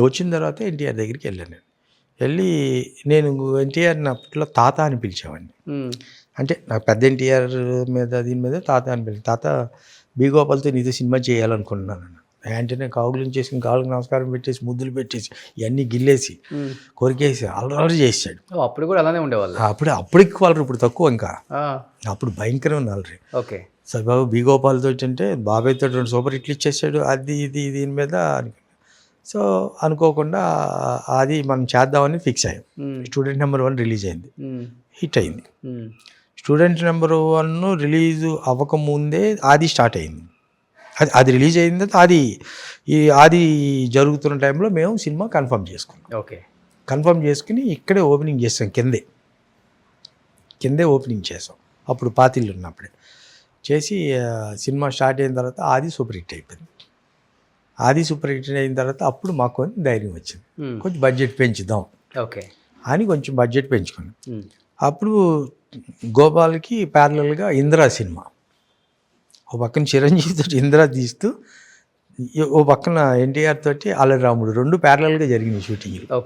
వచ్చిన తర్వాత ఎన్టీఆర్ దగ్గరికి వెళ్ళాను నేను. వెళ్ళి నేను ఎన్టీఆర్ని అప్పట్లో తాత అని పిలిచేవాడిని. అంటే నాకు పెద్ద ఎన్టీఆర్ మీద దీని మీద తాత అని పిలిచి తాత బి గోపాల్తో నీతో సినిమా చేయాలనుకుంటున్నాను. వెంటనే కాగులు చేసి కాళ్ళకి నమస్కారం పెట్టేసి ముద్దులు పెట్టేసి ఇవన్నీ గిల్లేసి. కొరికేసి అల్లరి చేసాడు అప్పుడు కూడా అలానే ఉండేవాళ్ళు. అప్పుడు అప్పుడు ఎక్కువ వాళ్ళరు ఇప్పుడు తక్కువ ఇంకా. అప్పుడు భయంకరమైన వాళ్ళరి ఓకే. సరిబాబు బి గోపాల్తో అంటే బాబాయ్తో రెండు సూపర్ హిట్లు ఇచ్చేసాడు అది ఇది దీని మీద సో అనుకోకుండా అది మనం చేద్దామని ఫిక్స్ అయ్యాం. స్టూడెంట్ నెంబర్ వన్ రిలీజ్ అయింది. హిట్ అయింది. స్టూడెంట్ నెంబర్ వన్ రిలీజ్ అవ్వకముందే ఆది స్టార్ట్ అయింది. అది అది రిలీజ్ అయిన తర్వాత ఆది ఈ ఆది జరుగుతున్న టైంలో మేము సినిమా కన్ఫర్మ్ చేసుకున్నాం. ఓకే. కన్ఫర్మ్ చేసుకుని ఇక్కడే ఓపెనింగ్ చేసాం కిందే. కిందే ఓపెనింగ్ చేసాం. అప్పుడు పాతిళ్ళు ఉన్నప్పుడే. చేసి సినిమా స్టార్ట్ అయిన తర్వాత ఆది సూపర్ హిట్ అయిపోయింది. ఆది సూపర్ హిట్ అయిన తర్వాత అప్పుడు మాకు కొంచెం ధైర్యం వచ్చింది. ఉమ్. కొంచెం బడ్జెట్ పెంచుదాం. ఓకే. అని కొంచెం బడ్జెట్ పెంచుకున్నాం. ఉమ్. అప్పుడు గోపాల్కి ప్యారలల్గా ఇందిరా సినిమా. ఓ పక్కన చిరంజీవి తోటి ఇందిరా తీస్తూ ఓ పక్కన ఎన్టీఆర్ తోటి అల్లరి రాముడు రెండు ప్యారలల్గా జరిగినాయి షూటింగ్లు. ఓకే.